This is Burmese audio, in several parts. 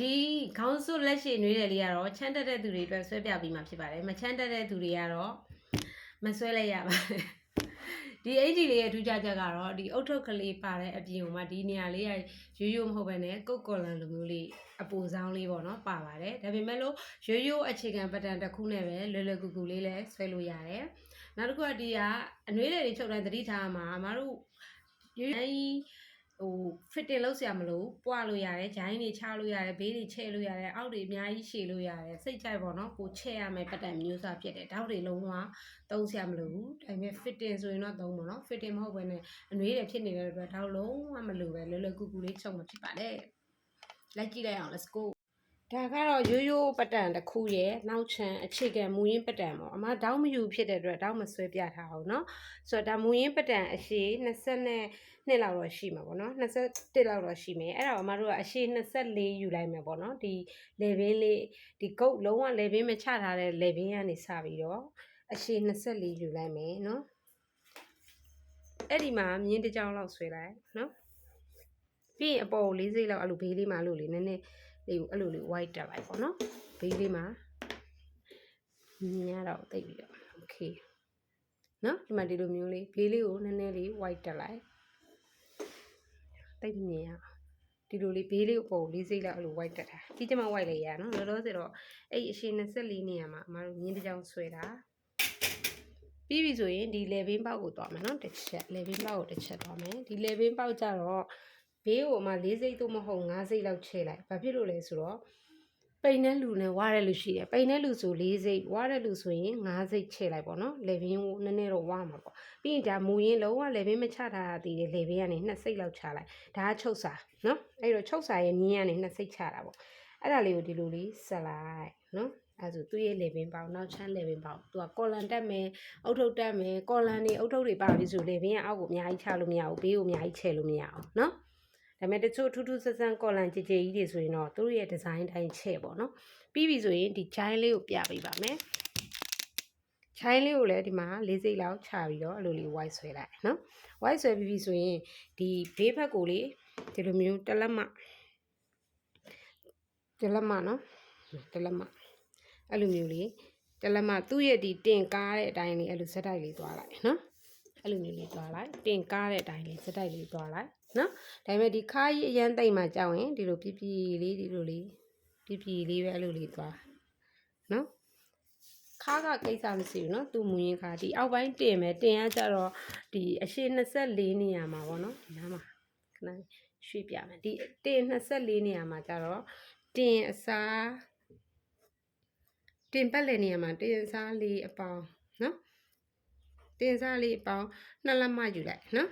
ဒီခေါင်းစွပ်လက်ရှိနွေးတယ်လေးကတော့ချမ်းတက်တဲ့သူတွေအတွက်ဆွဲပြပြီးမှဖြစ်ပါတယ်မချမ်းတက်တဲ့သူတွေကတော့မဆွဲလိုက်ရပါဘူးဒီအင်ဂျီလေးရဲ့ထူးခြားချက်ကတော့ဒီအုတ်ထုပ်ကလေးပါတဲ့အပြင်မှာဒီနေရာလေးကရိုးရိုးမဟုတ်ဘဲနဲ့ကုတ်ကော်လန်လိုမျိုးလေးအပူဆောင်လေးပေါ့နော်ပါပါတယ်ဒါပေမဲ့လို့ရိုးရိုးအခြေခံပတ်တန်တစ်ခုနဲ့ပဲလွယ်လွယ်ကူကူလေးလည်းဆွဲလို့ရတယ်နောက်တစ်ခုကဒီကအနွေးတွေချုပ်တိုင်းသတိထားမှာအမတို့ရိုးရိုး ဟို fitting လုပ်ဆရာမလို့ပွားလို့ရတယ်ဂျိုင်းတွေချလို့ရတယ်ဘေးတွေချဲ့လို့ရတယ်အောက်တွေအများကြီးရှည်လို့ရတယ်စိတ်ကြိုက်ပေါ့နော်ကိုချဲ့ရမယ်ပတ်တန်မျိုးစားဖြစ်တယ်တောက်တွေလုံးဝသုံးဆရာမလို့ဘူးဒါပေမဲ့ fitting ဆိုရင်တော့သုံးပါနော် fitting မဟုတ်ဘဲနဲ့အနွေးတွေဖြစ်နေတဲ့အတွက်တောက်လုံးဝမလို့ပဲလွယ်လွယ်ကူကူလေးချုပ်မှာဖြစ်ပါတယ်လိုက်ကြည့်လိုက်အောင် let's go ဒါကတော့ရိုးရိုးပတ်တန်တစ်ခုရဲ့နောက်ချန်အခြေခံမူရင်းပတ်တန်ပေါ့အမတောင်းမယူဖြစ်တဲ့အတွက်တောင်းမဆွဲပြထားအောင်เนาะဆိုတော့ဒါမူရင်းပတ်တန်အရှိ20နဲ့နှစ်လောက်တော့ရှိမှာပေါ့နော်21လောက်တော့ရှိမယ်အဲ့ဒါအမတို့ကအရှိ24ယူလိုက်မယ်ပေါ့နော်ဒီ level လေးဒီ goat လုံးဝ level မချထားတဲ့ level ကနေစပြီးတော့အရှိ24ယူလိုက်မယ်เนาะအဲ့ဒီမှာမြင်းတစ်ကြောင်လောက်ဆွဲလိုက်เนาะပြီးရင်အပေါ်ကိုလေးစိတ်လောက်အဲ့လိုဘေးလေးမှာအဲ့လိုလေးနည်းနည်း လေးကိုအဲ့လိုလေး white တက်လိုက်ပေါ့နော်ဘေးလေးမှာမြင်ရတော့တိတ်ပြီးတော့ okay နော်ဒီမှာဒီလိုမျိုးလေးဘေးလေးကိုနည်းနည်းလေး white တက်လိုက်တိတ်မမြင်ရအောင်ဒီလိုလေးဘေးလေးကိုပုံလေးစိတ်လောက်အဲ့လို white တက်တာကြီးကျမ white လေးရနော်လောလောဆယ်တော့အဲ့အရှိ24နေရာမှာအမတို့မြင်းတစ်ကြောင်ဆွဲတာပြီးပြီဆိုရင်ဒီ level ပေါက်ကိုသွားမယ်နော်တစ်ချက် level ပေါက်ကိုတစ်ချက်သွားမယ်ဒီ level ပေါက်ကြတော့ ဘေးကိုအမ၄စိတ်သို့မဟုတ်၅စိတ်လောက်ချဲလိုက်ဘာဖြစ်လို့လဲဆိုတော့ပိန်တဲ့လူနဲ့ဝါတဲ့လူရှိတယ်ပိန်တဲ့လူဆို၄စိတ်ဝါတဲ့လူဆိုရင်၅စိတ်ချဲလိုက်ပေါ့နော်လေဘင်းကိုနည်းနည်းတော့ဝါမှာပေါ့ပြီးရင်ဒါမူရင်းလုံးဝလေဘင်းမချထားတာတည်တယ်လေဘင်းကနေနှစ်စိတ်လောက်ချလိုက်ဒါကချုပ်စာနော်အဲ့တော့ချုပ်စာရဲ့မြင်းကနေနှစ်စိတ်ချတာပေါ့အဲ့ဒါလေးကိုဒီလိုလေးဆက်လိုက်နော်အဲဆိုသူ့ရဲ့လေဘင်းပေါက်နောက်ချမ်းလေဘင်းပေါက်သူကကော်လန်တက်မယ်အုတ်ထုပ်တက်မယ်ကော်လန်တွေအုတ်ထုပ်တွေပါပြီဆိုလေဘင်းကအောက်ကိုအများကြီးချလို့မရဘူးဘေးကိုအများကြီးချဲလို့မရအောင်နော် ဒါပေမဲ့တချို့ထူးထူးဆန်းဆန်းကော်လန်ကြည်ကြည်ကြီးတွေဆိုရင်တော့သူတို့ရဲ့ဒီဇိုင်းတိုင်းချဲ့ပေါ့နော်ပြီးပြီဆိုရင်ဒီချိုင်းလေးကိုပြပေးပါမယ်ချိုင်းလေးကိုလည်းဒီမှာလေးစိတ်လောက်ချပြီးတော့အဲ့လိုလေး white ဆွဲလိုက်နော် white ဆွဲပြီးပြီဆိုရင်ဒီဘေးဘက်ကိုလေဒီလိုမျိုးတလက်မတလက်မနော်တလက်မအဲ့လိုမျိုးလေးတလက်မသူ့ရဲ့ဒီတင်ကားတဲ့အတိုင်းလေးအဲ့လိုစက်တိုက်လေးသွားလိုက်နော်အဲ့လိုမျိုးလေးသွားလိုက်တင်ကားတဲ့အတိုင်းလေးစက်တိုက်လေးသွားလိုက် နော်ဒါပေမဲ့ဒီခါးကြီးအရန်တိတ်မှကြောက်ရင်ဒီလိုပြပြလေးဒီလိုလေးပြပြလေးပဲအဲ့လိုလေးသွားနော်ခါးကကိစ္စမရှိဘူးเนาะသူမူရင်ခါဒီအောက်ပိုင်းတင်မယ်တင်ရကြတော့ဒီအရှိ24နေရာမှာပေါ့နော်ဒီနားမှာခဏရွှေ့ပြမယ်ဒီတင်24နေရာမှာကြတော့တင်အစားတင်ပတ်လည်နေရာမှာတင်အစားလေးအပေါင်းနော်တင်စားလေးအပေါင်းနှစ်လက်မယူလိုက်နော်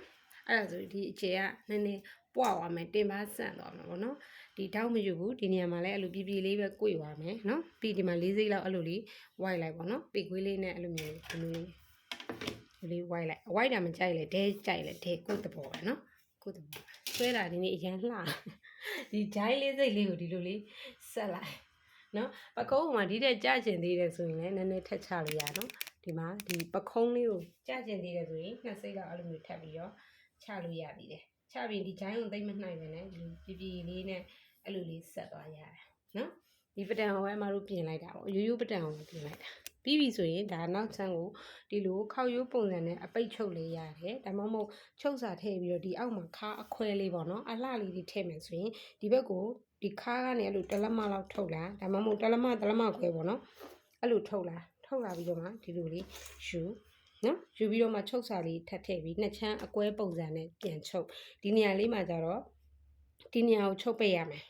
အဲ့ဒါဆိုဒီအခြေကနည်းနည်းပွားသွားမယ်တင်ပါဆန့်သွားမှာပေါ့နော်ဒီတောက်မယူဘူးဒီနေရာမှာလည်းအဲ့လိုပြပြလေးပဲ꿰သွားမယ်နော်ပြီးဒီမှာလေးစိတ်လောက်အဲ့လိုလေးဝိုက်လိုက်ပေါ့နော်ပေခွေးလေးနဲ့အဲ့လိုမျိုးဒီလိုလေးလေးဝိုက်လိုက်ဝိုက်တာမကြိုက်လေဒဲကြိုက်လေဒဲကိုယ့်တဘောပဲနော်ကိုယ့်တဘောဆွဲတာဒီနေ့အရန်လှဒီဂျိုင်းလေးစိတ်လေးကိုဒီလိုလေးဆက်လိုက်နော်ပကုံးမှာဒီတဲ့ကြကျင်သေးတယ်ဆိုရင်လည်းနည်းနည်းထက်ချလို့ရနော်ဒီမှာဒီပခုံးလေးကိုကြကျင်သေးတယ်ဆိုရင်နှစ်စိတ်လောက်အဲ့လိုမျိုးထပ်ပြီးတော့ ချလို့ရပြီတယ်ချပြီးဒီဂျိုင်းကိုသိမ့်မနှိုက်ပဲနဲ့ဒီပြပြလေးနဲ့အဲ့လိုလေးဆက်သွားရတယ်နော်ဒီပတန်ကိုပဲအမတို့ပြင်လိုက်တာပေါ့ရိုးရိုးပတန်ကိုပြင်လိုက်တာပြီးပြီဆိုရင်ဒါနောက်ဆန်းကိုဒီလိုခောက်ရိုးပုံစံနဲ့အပိတ်ချုပ်လေးရတယ်ဒါမှမဟုတ်ချုပ်စာထည့်ပြီးတော့ဒီအောက်မှာခါအခွဲလေးပေါ့နော်အလှလေးတွေထည့်မယ်ဆိုရင်ဒီဘက်ကိုဒီခါကနေအဲ့လိုတလက်မလောက်ထုတ်လာဒါမှမဟုတ်တလက်မတလက်မခွဲပေါ့နော်အဲ့လိုထုတ်လာထုတ်လာပြီးတော့မှဒီလိုလေးယူ နော်ယူပြီးတော့မှချုပ်စာလေးထပ်ထည့်ပြီးနှစ်ချမ်းအကွဲပုံစံနဲ့ပြန်ချုပ်ဒီနေရာလေးမှာကျတော့ဒီနေရာကိုချုပ်ပိတ်ရမယ်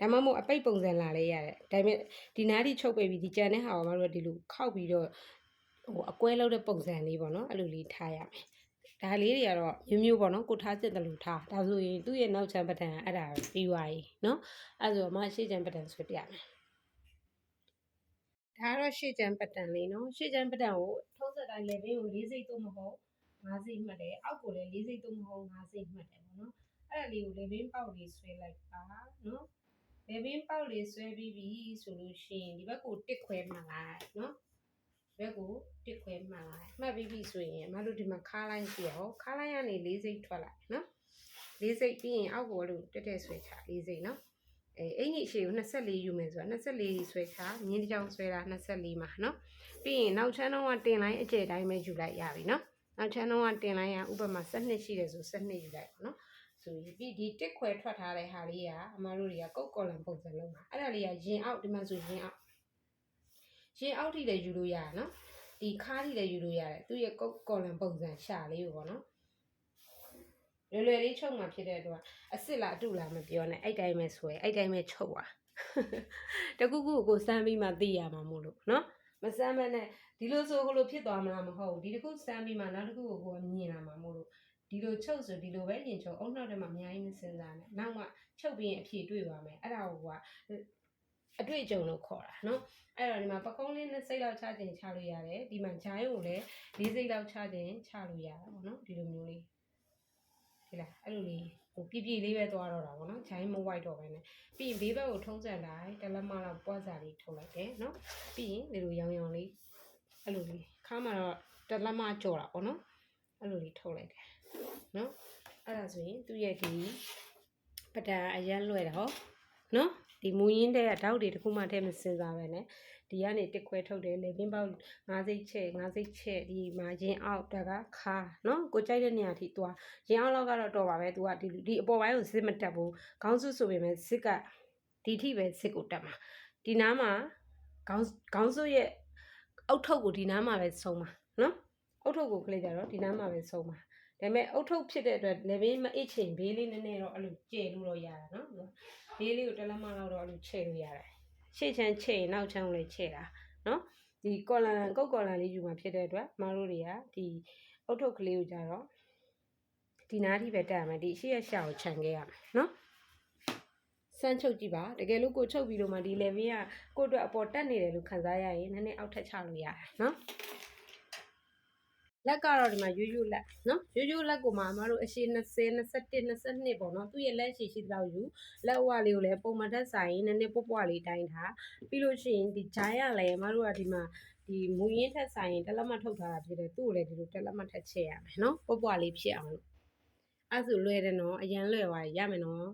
ဒါမှမဟုတ်အပိတ်ပုံစံလာလဲရတယ်ဒါပေမဲ့ဒီနားထိချုပ်ပိတ်ပြီးဒီကြံတဲ့ဟာကိုမတို့ကဒီလိုခောက်ပြီးတော့ဟိုအကွဲလောက်တဲ့ပုံစံလေးပေါ့နော်အဲ့လိုလေးထားရမယ်ဒါလေးတွေကတော့မျိုးမျိုးပေါ့နော်ကိုထားစစ်တယ်လို့ထားဒါဆိုရင်သူ့ရဲ့နောက်ချမ်းပတန်အဲ့ဒါပြီးသွားပြီနော်အဲ့ဆိုမှရှေ့ချမ်းပတန်ဆွဲပြမယ် ဒါကတော့ရှေ့ချမ်းပတန်လေးနော်ရှေ့ချမ်းပတန်ကိုထုံးစံတိုင်းလေဘင်းကို၄စိတ်သို့မဟုတ်၅စိတ်မှတ်တယ်အောက်ကိုလည်း၄စိတ်သို့မဟုတ်၅စိတ်မှတ်တယ်ပေါ့နော်အဲ့ဒါလေးကိုလေဘင်းပေါက်လေးဆွဲလိုက်ပါနော်လေဘင်းပေါက်လေးဆွဲပြီးပြီဆိုလို့ရှိရင်ဒီဘက်ကိုတစ်ခွဲမှလိုက်နော်ဘက်ကိုတစ်ခွဲမှလိုက်မှတ်ပြီးပြီဆိုရင်အမတို့ဒီမှာခါလိုက်စီရောခါလိုက်ကနေ၄စိတ်ထွက်လိုက်နော်၄စိတ်ပြီးရင်အောက်ကိုလို့တက်တက်ဆွဲချ၄စိတ်နော် အဲအင်ကြီးအရှိကို24ယူမယ်ဆိုတာ24ဆွဲချမြင်းတစ်ကြောင်ဆွဲတာ24မှာနော်ပြီးရင်နောက်ချမ်းတော့ကတင်လိုက်အကျယ်တိုင်းပဲယူလိုက်ရပြီနော်နောက်ချမ်းတော့ကတင်လိုက်ရဥပမာ12ရှိတယ်ဆို12ယူလိုက်ပါနော်ဆိုရင်ပြီးဒီတစ်ခွဲထွက်ထားတဲ့ဟာလေးကအမတို့တွေကကုတ်ကော်လန်ပုံစံလုံးပါအဲ့ဒါလေးကရင်အောက်ဒီမှာဆိုရင်အောက်ရင်အောက်ထိလည်းယူလို့ရတာနော်ဒီခါးထိလည်းယူလို့ရတယ်သူရဲ့ကုတ်ကော်လန်ပုံစံရှာလေးကိုပေါ့နော် လွယ်လွယ်လေးချုပ်မှဖြစ်တဲ့အတွက်အစ်စ်လားအတုလားမပြောနဲ့အဲ့တိုင်းပဲဆွဲအဲ့တိုင်းပဲချုပ်ပါတကူကူကိုစမ်းပြီးမှသိရမှာမို့လို့နော်မစမ်းမနဲ့ဒီလိုဆိုဟိုလိုဖြစ်သွားမလားမဟုတ်ဘူးဒီတစ်ခုစမ်းပြီးမှနောက်တစ်ခုကိုကိုယ်ကမြင်လာမှာမို့လို့ဒီလိုချုပ်ဆိုဒီလိုပဲရင်ချုပ်အုံနောက်ထဲမှာအများကြီးမစင်စားနဲ့နောက်မှချုပ်ပြီးရင်အဖြေတွေ့ပါမယ်အဲ့ဒါကိုကအတွေ့အကြုံလို့ခေါ်တာနော်အဲ့တော့ဒီမှာပကုံးလေးနဲ့စိတ်လောက်ချခြင်းချလို့ရတယ်ဒီမှာဂျိုင်းကိုလည်းလေးစိတ်လောက်ချခြင်းချလို့ရတာပေါ့နော်ဒီလိုမျိုးလေး ဒီလားအဲ့လိုလေးဟိုပြပြလေးပဲသွားတော့တာပေါ့နော်ဂျိုင်းမဝိုက်တော့ပဲနဲ့ပြီးရင်ဘေးဘက်ကိုထုံးစံတိုင်းတလက်မလောက်ပွားစာလေးထုတ်လိုက်တယ်နော်ပြီးရင်ဒီလိုရောင်ရောင်လေးအဲ့လိုလေးခါမှာတော့တလက်မကြော်တာပေါ့နော်အဲ့လိုလေးထုတ်လိုက်တယ်နော်အဲ့ဒါဆိုရင်သူ့ရဲ့ဒီပဒံအရန်လွယ်တာဟောနော်ဒီမူရင်းတဲ့ကတောက်တွေတစ်ခုမှတည်းမစင်စားပဲနဲ့ ဒီကနေတစ်ခွဲထုတ်တယ်လေပင်ပေါက်၅စိတ်ချက်၅စိတ်ချက်ဒီမှာရင်အောက်ဒါကခါနော်ကိုကြိုက်တဲ့နေရာထိသွားရင်အောက်လောက်ကတော့တော်ပါပဲ तू ကဒီဒီအပေါ်ပိုင်းကိုစစ်မတက်ဘူးခေါင်းစုဆိုပေမဲ့စစ်ကဒီထိပဲစစ်ကိုတက်မှာဒီနားမှာခေါင်းခေါင်းစုရဲ့အောက်ထုပ်ကိုဒီနားမှာပဲဆုံးမှာနော်အောက်ထုပ်ကိုခလိကြတော့ဒီနားမှာပဲဆုံးမှာဒါပေမဲ့အုတ်ထုတ်ဖြစ်တဲ့အတွက်လေဘင်းမအိတ်ချင်ဘေးလေးနည်းနည်းတော့အဲ့လိုကျဲလို့တော့ရတာနော်ဘေးလေးကိုတစ်လက်မလောက်တော့အဲ့လိုချဲ့လို့ရတယ် ရှေ့ချမ်းချဲ့ရင်နောက်ချမ်းကိုလည်းချဲ့တာနော်ဒီကော်လန်ကုတ်ကော်လန်လေးယူมาဖြစ်တဲ့အတွက်မအားတို့တွေကဒီအုတ်ထုတ်ကလေးကိုကြတော့ဒီနားထိပဲတက်ရမယ်ဒီရှေ့ရရှာကိုခြံခဲ့ရမယ်နော်စမ်းချုပ်ကြည့်ပါတကယ်လို့ကိုချုပ်ပြီးတော့မှဒီ level ကကိုယ့်အတွက်အပေါ်တက်နေတယ်လို့ခံစားရရင်နည်းနည်းအောက်ထပ်ချလို့ရတယ်နော် လက်ကတော့ဒီမှာရိုးရိုးလက်နော်ရိုးရိုးလက်ကိုမှအမတို့အရှိ20 21 22ပေါ့နော်သူ့ရဲ့လက်ရှိရှိသလောက်ယူလက်ဝါလေးကိုလည်းပုံမှန်တက်ဆိုင်နည်းနည်းပွပွလေးတိုင်းထားပြီးလို့ရှိရင်ဒီဂျိုင်းရလည်းအမတို့ကဒီမှာဒီမူရင်းထက်ဆိုင်တက်လက်မထုတ်ထားတာဖြစ်တယ်သူ့ကိုလည်းဒီလိုတက်လက်မထက်ချက်ရမယ်နော်ပွပွလေးဖြစ်အောင်လို့အဲ့ဒါဆိုလွယ်တယ်နော်အရန်လွယ်သွားရရမယ်နော်